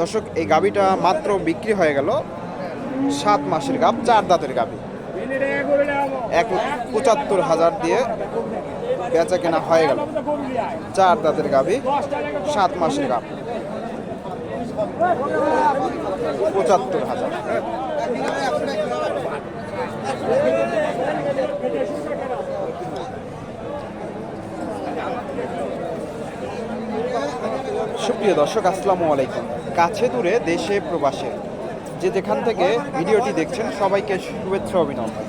দর্শক, এই গাবিটা মাত্র বিক্রি হয়ে গেল সাত মাসের গাব চার দাঁতের গাবি এক পঁচাত্তর হাজার দিয়ে বেচা কেনা হয়ে গেল। চার দাঁতের গাবি সাত মাসের গাব পঁচাত্তর হাজার। সুপ্রিয় দর্শক, আসসালামু আলাইকুম। কাছে দূরে দেশে প্রবাসে যে যেখান থেকে ভিডিওটি দেখছেন, সবাইকে শুভেচ্ছা অভিনন্দন।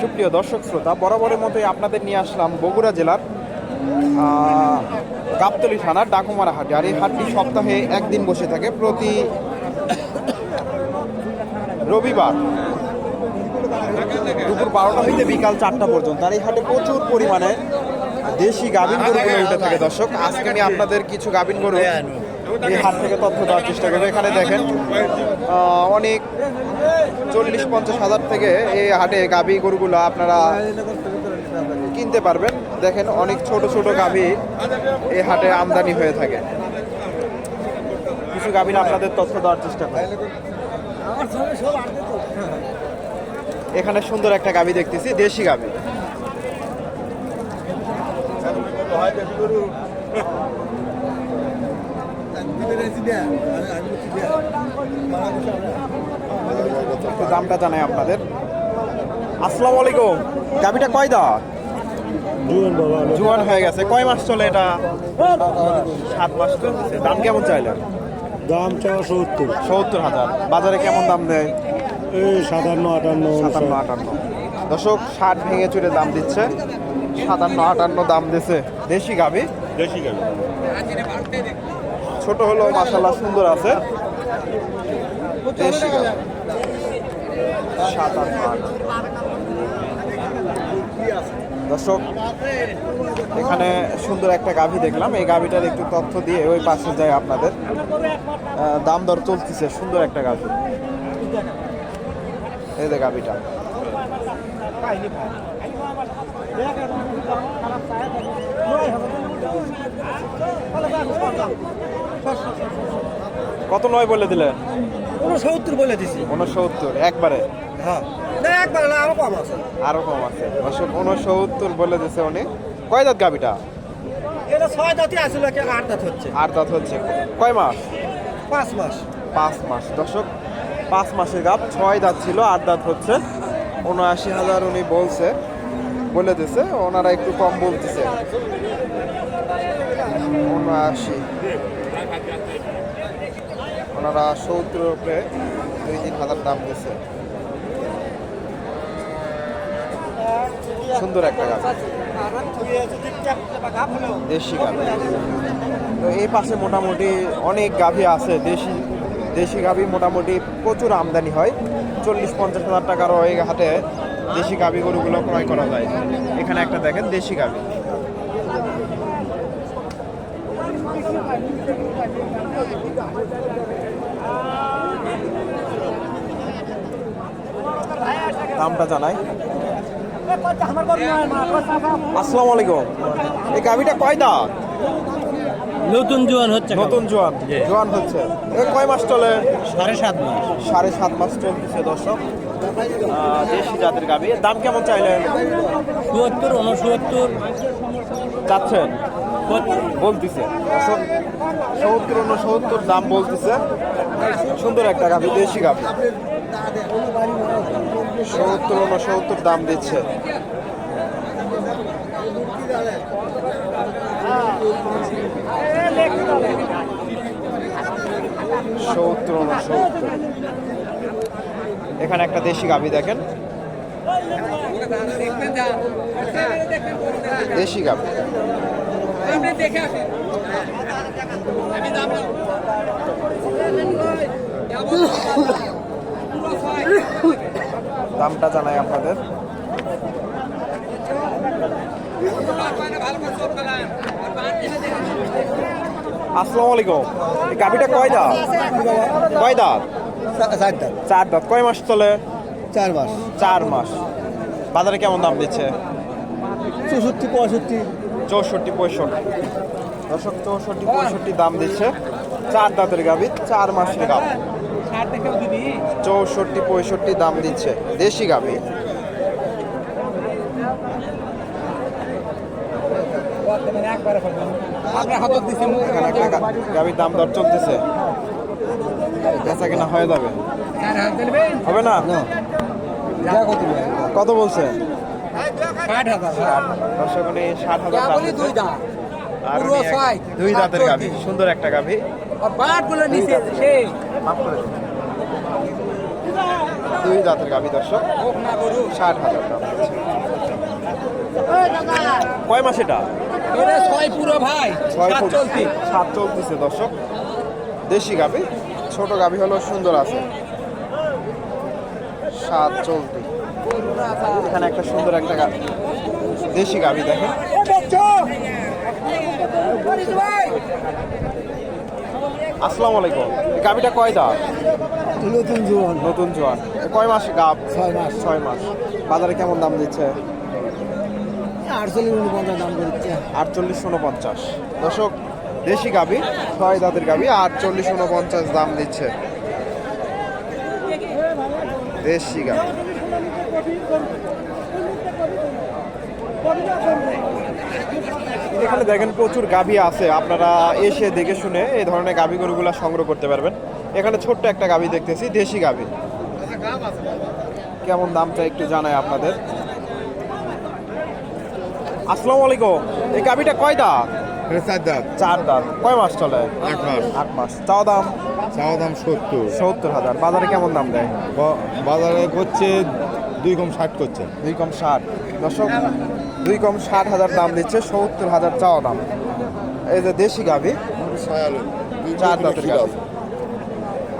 সুপ্রিয় দর্শক, শ্রোতা, বরাবরের মতোই আপনাদের নিয়ে আসলাম বগুড়া জেলার গাবতলী থানার ডাকুমারা হাট। আর এই হাটটি সপ্তাহে একদিন বসে থাকে, প্রতি রবিবার দুপুর বারোটা হইতে বিকাল চারটা পর্যন্ত। আর এই হাটে প্রচুর পরিমাণে দেশি গাভিন গরুগুলো উঠে থাকে দর্শক। আজকে আমি আপনাদের কিছু গাভিন গরু এই হাট থেকে তথ্য দেওয়ার চেষ্টা করব। এখানে দেখেন অনেক চল্লিশ পঞ্চাশ হাজার থেকে এই হাটে গাভি গরুগুলো আপনারা কিনতে পারবেন। দেখেন, অনেক ছোট ছোট গাভি এই হাটে আমদানি হয়ে থাকে। কিছু গাভিন আপনাদের তথ্য দেওয়ার চেষ্টা করি এখানে সুন্দর একটা গাভি দেখতেছি, দেশি গাভি একটু দামটা জানাই আপনাদের। আসসালামু আলাইকুম। গাভিটা কয় দা জুয়ান হয়ে গেছে। কয় মাস চলে এটা? সাত মাস চলতেছে দাম কেমন চাইলেন? দাম চাওয়া সত্তর। সত্তর হাজার। বাজারে কেমন দাম দেয়? এই সাতান্ন আটান্ন সাতান্ন আটান্ন। দশক ষাট ভেঙে চুরে দাম দিচ্ছে। সাতান্ন আটান্ন দাম দিচ্ছে দেশি গাভি দেশি গেল ছোট হলো মাসাল্লাহ সুন্দর আছে। দেশি সাতান্ন দর্শক এখানে সুন্দর একটা গাভি দেখলাম। এই গাভিটার একটু তথ্য দিয়ে ওই পাশে যায় আপনাদের। দাম দর চলতেছে সুন্দর একটা গাভি। এই যে গাভিটা। কত নয় বলে দিলেন সত্তর বলে দিছি। উনসত্তর একবারে? হ্যাঁ। না একবার না আরও কম আছে। আরও কম আছে। উনসত্তর বলে দিছে উনি। কয় দাঁত গাভিটা? এটা ছয় দাঁতই আসলে আট দাঁত হচ্ছে। আট দাঁত হচ্ছে। কয় মাস? পাঁচ মাস। পাঁচ মাস। দর্শক পাঁচ মাসের গাপ ছয় দাঁত ছিল আট দাঁত হচ্ছে। উনআশি হাজার উনি বলছে, বলে দিছে, ওনারা একটু কম বলতেছে। উনআশি। ওনারা সত্তর উপরে দুই তিন হাজার দাম দিছে। সুন্দর একটা গাছ দেশি গাভি তো এই পাশে মোটামুটি অনেক গাভী আছে, দেশি দেশি গাভি মোটামুটি প্রচুর আমদানি হয়। চল্লিশ, পঞ্চাশ হাজার টাকারও এই হাটে দেশি গাভি গরুগুলো ক্রয় করা যায়। এখানে একটা দেখেন দেশি গাভি দামটা জানাই। আসসালামু আলাইকুম। এই গাভিটা কয় দাঁত? নতুন জোয়ান হচ্ছে নতুন জোয়ান জোয়ান হচ্ছে। কয় মাস চলে? সাড়ে সাত মাস। সাড়ে সাত মাস চলতেছে দর্শক। দেশি জাতের গাভি। দাম কেমন চাইলেন? চুয়াত্তর উনসত্তর চাচ্ছেন বলতেছে। সত্তর উনসত্তর দাম বলতেছে। সুন্দর একটা গাভি দেশি গাভি। সত্তর উনসত্তর দাম দিচ্ছে। উনসত্তর এখানে একটা দেশি গাভি দেখেন। দেশি গাভি। দামটা জানাই আপনাদের। আসসালামু আলাইকুম। গাভিটা কয় দাঁত? কয় দাঁত? চার দাঁত। চার দাঁত। কয় মাস চলে? চার মাস। চার মাস। বাজারে কেমন দাম দিচ্ছে? চৌষট্টি পঁয়ষট্টি। চৌষট্টি পঁয়ষট্টি। দশক চৌষট্টি পঁয়ষট্টি দাম দিচ্ছে। চার দাঁতের গাভি চার মাসের গাভ। চৌষট্টি পঁয়ষট্টি দাম দিচ্ছে। দেশি গাভি। এখানে একটা গা- দাম দর চলতেছে। বেচা কিনা হয়ে যাবে। হবে না? কত বলছে? ষাট হাজার। আর দুই দাঁতের গাভি। সুন্দর একটা গাভি। দুই দাঁতের গাভি দর্শক। ষাট হাজার কয় মাস এটা? পুরো ভাই ছয় ফুট সাত চলতেছে দর্শক। দেশি গাভি ছোট গাভি হলো সুন্দর আছে। সাত চলতি। এখানে একটা সুন্দর একটা গাভি। দেশি গাভি দেখেন। আসসালামু আলাইকুম। এই গাভিটা কয় দা নতুন জোয়ান। নতুন জোয়ান। কয় মাস গাভ? ছয় মাস। ছয় মাস। বাজারে কেমন দাম দিচ্ছে? আটচল্লিশ উনপঞ্চাশ দাম আটচল্লিশ উনপঞ্চাশ। দর্শক, দেশি গাভি ছয় দাঁতের গাভি আটচল্লিশ উনপঞ্চাশ দাম দিচ্ছে। দেশি গাভি এখানে দেখেন প্রচুর গাভি আছে। আপনারা এসে দেখে শুনে এই ধরনের গাভি গরুগুলা সংগ্রহ করতে পারবেন। এখানে ছোট্ট একটা গাভি দেখতেছি, দেশি গাভি কেমন দামটা একটু জানাই আপনাদের। আসসালামু আলাইকুম। এই গাভিটা কয় দাঁত? চার দাঁত। চার দাঁত। কয় মাস চলে? আট মাস। আট মাস। চাও দাম? চাওয়া দাম সত্তর। সত্তর হাজার। বাজারে কেমন দাম দেয়? বাজারে করছে দুই কম ষাট করছে। দুই কম ষাট। দর্শক দুই কম ষাট হাজার দাম দিচ্ছে সত্তর হাজার চাওয়া দাম। এই যে দেশি গাভি চার দাঁতের গাভি।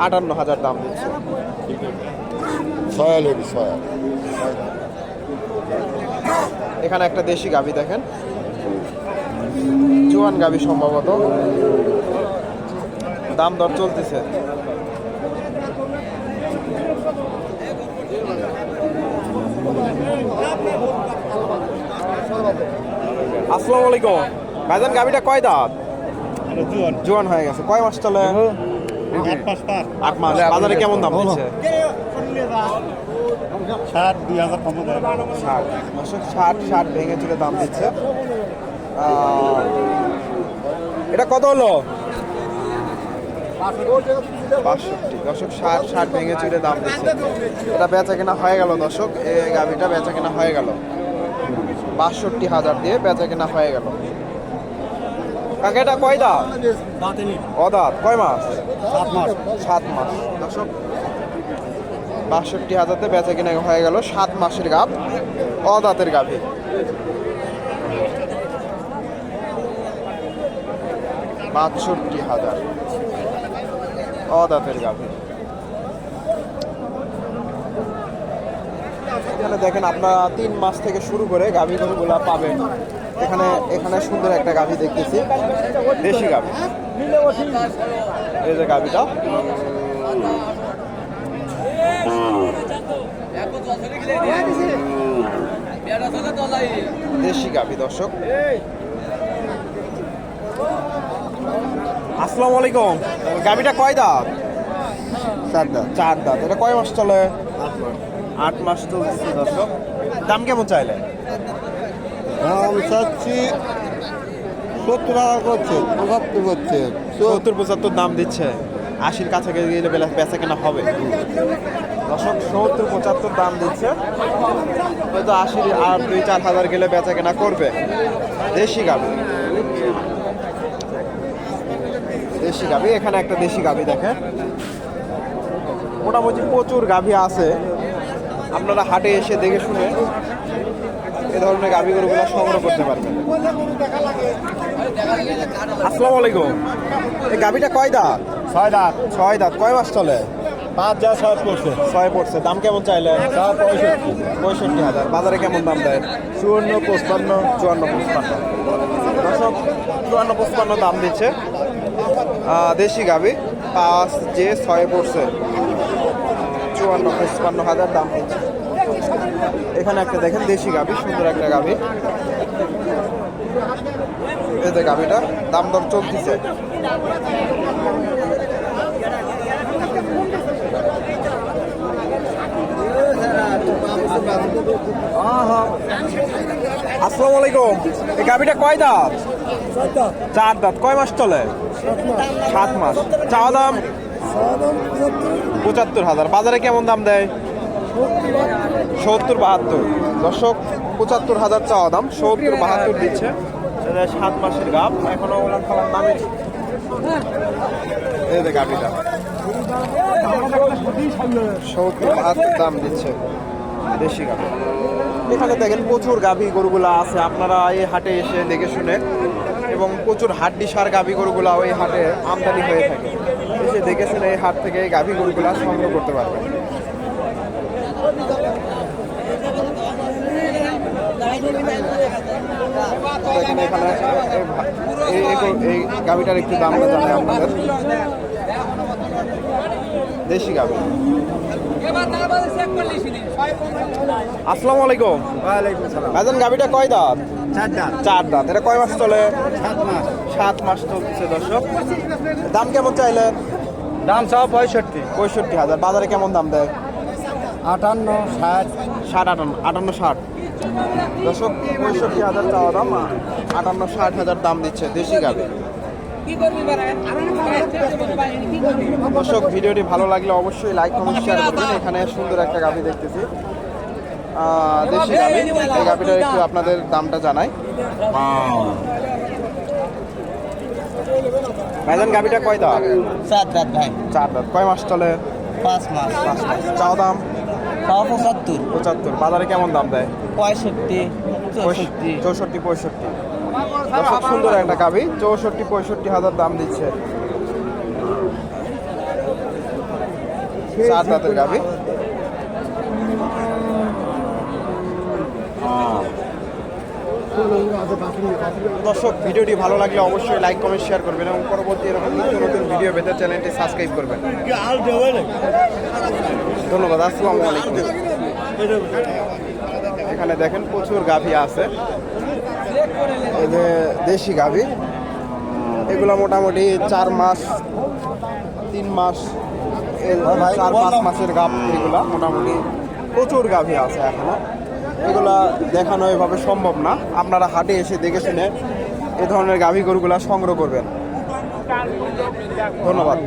আটান্ন হাজার দাম দিচ্ছে। ছয়াল হবি ছয়াল এখানে একটা দেশি গাভি দেখেন। জোয়ান গাভি সম্ভবত। দাম দর চলতেছে। আসসালামু আলাইকুম। ভাইজান গাভিটা কয় দাঁত? জোয়ান। হয়ে গেছে। কয় মাস চলে আট মাস। বাজারে কেমন দাম দিচ্ছে? ষাট দুই হাজার কম দেয় ষাট দশক ষাট ষাট ভেঙে চুলে দাম দিচ্ছে। এটা কত হলো? বাষট্টি দশক ষাট ষাট ভেঙে চুলে দাম দিচ্ছে। এটা বেচা কেনা হয়ে গেল দশক এই গাভিটা বেচা কেনা হয়ে গেল। বাষট্টি হাজার দিয়ে বেচা কেনা হয়ে গেল। কাকে এটা কয় দাঁত? অদাঁত কয় মাস? সাত মাস। সাত মাস। দর্শক বাষট্টি হাজারতে বেচা কিনা হয়ে গেল সাত মাসের গাভ, অদাঁতের গাভী। বাষট্টি হাজার, অদাতের গাভী। এখানে দেখেন আপনারা তিন মাস থেকে শুরু করে গাভী গরুগুলা পাবেন। এখানে এখানে সুন্দর একটা গাভী দেখতেছি, দেশি গাভী। এই যে গাভীটা। দেশি গাভী দর্শক। আসসালামু আলাইকুম। গাভীটা কয় দাঁত? চার দাঁত। চার দাঁত। এটা কয় মাস চলে? আট মাস চলছে দর্শক। দাম কেমন চাইলে? দাম চাচ্ছি সত্তর টাকা করছে পঁচাত্তর করছে। সত্তর পঁচাত্তর দাম দিচ্ছে। আশির কাছে গেলে বেলা বেচা কেনা হবে। দশক সত্তর পঁচাত্তর দাম দিচ্ছে। হয়তো আশির আর দুই চার হাজার গেলে বেচা কেনা করবে। দেশি গাভি দেশি গাভি এখানে একটা দেশি গাভি দেখেন। মোটামুটি প্রচুর গাভি আছে। আপনারা হাটে এসে দেখে শুনে এ ধরনের গাভি গরুগুলো সংগ্রহ করতে পারবেন। আসসালামু আলাইকুম। এই গাভিটা কয় দাঁত? ছয় দাঁত। ছয় দাঁত। কয় মাস চলে? পাঁচ যা ছয় করছে ছয় পড়ছে। দাম কেমন চাইলে? পঁয়ষট্টি। পঁয়ষট্টি হাজার। বাজারে কেমন দাম দেয়? চুয়ান্ন পঁচপান্ন। চুয়ান্ন পঁচপান্ন। দর্শক চুয়ান্ন পঁচপান্ন দাম দিচ্ছে। দেশি গাভি পাঁচ যে ছয় পড়ছে। চুয়ান্ন পঁচপান্ন হাজার দাম দিচ্ছে। এখানে একটা দেখেন দেশি গাভি সুন্দর একটা গাভি। এই যে গাভিটা দাম দর চলতেছে। এই গাভিটা কয় দাঁত? চার দাঁত। কয় মাস চলে? সাত মাস। চাওয়া দাম? পঁচাত্তর হাজার। বাজারে কেমন দাম দেয়? সত্তর বাহাত্তর। দর্শক, পঁচাত্তর হাজার চাওয়া দাম, সত্তর বাহাত্তর দিচ্ছে। সাত মাসের গাপ এখনও ওলান দামে এই যে গাভিটা। সত্তর বাহাত্তর দাম দিচ্ছে। দেশি গাভি। এখানে দেখেন প্রচুর গাভি গরুগুলা আছে। আপনারা এই হাটে এসে দেখে শুনে এবং প্রচুর হাড্ডি সার গাভি গরুগুলা ওই হাটে আমদানি হয়ে থাকে। এসে দেখে শুনে এই হাট থেকে এই গাভি গরুগুলা সংগ্রহ করতে পারবেন। এই এই- এই- এই গাভিটার একটু দামটা জানাই আপনাদের। দেশি গাভি। আসসালামু আলাইকুম। ভাইজান গাভিটা কয় দাঁত? চার দাঁত। এটা কয় মাস চলে? সাত মাস। চলছে দর্শক। দাম কেমন চাইলেন? দাম সব পঁয়ষট্টি। পঁয়ষট্টি হাজার। বাজারে কেমন দাম দেয়? আটান্ন ষাট। ষাট আটান্ন আটান্ন ষাট। দর্শক পঁয়ষট্টি হাজার চাওয়া দাম আটান্ন ষাট হাজার দাম দিচ্ছে দেশি গাভি। দর্শক ভিডিওটি ভালো লাগলে অবশ্যই লাইক কমেন্ট শেয়ার করবেন। এখানে সুন্দর একটা গাভি দেখতেছি। দেশি গাভি। এই গাভিটার একটু আপনাদের দামটা জানাই। ভাইজান গাভিটা কয় দাম চার দাঁত ভাই। চার দাঁত। কয় মাস চলে? পাঁচ মাস। পাঁচ মাস। চাওয়া দাম? তাও পঁচাত্তর। পঁচাত্তর। বাজারে কেমন দাম দেয়? পঁয়ষট্টি চৌষট্টি। চৌষট্টি পঁয়ষট্টি। দর্শক, সুন্দর একটা গাভি, চৌষট্টি, পঁয়ষট্টি হাজার দাম দিচ্ছে। চার দাঁতের দর্শক, ভিডিওটি ভালো লাগলে অবশ্যই লাইক, কমেন্ট, শেয়ার করবেন এবং পরবর্তী এরকম নিত্য নতুন ভিডিও পেতে চ্যানেলটি সাবস্ক্রাইব করবেন। ধন্যবাদ, আসসালামু আলাইকুম। এখানে দেখেন প্রচুর গাভী আছে। এই যে দেশি গাভী এগুলো মোটামুটি চার মাস তিন মাস চার পাঁচ মাসের গাভ এগুলা মোটামুটি প্রচুর গাভী আছে এখনও। এগুলা দেখানো এভাবে সম্ভব না। আপনারা হাটে এসে দেখে শুনে এ ধরনের গাভী গরুগুলা সংগ্রহ করবেন। ধন্যবাদ।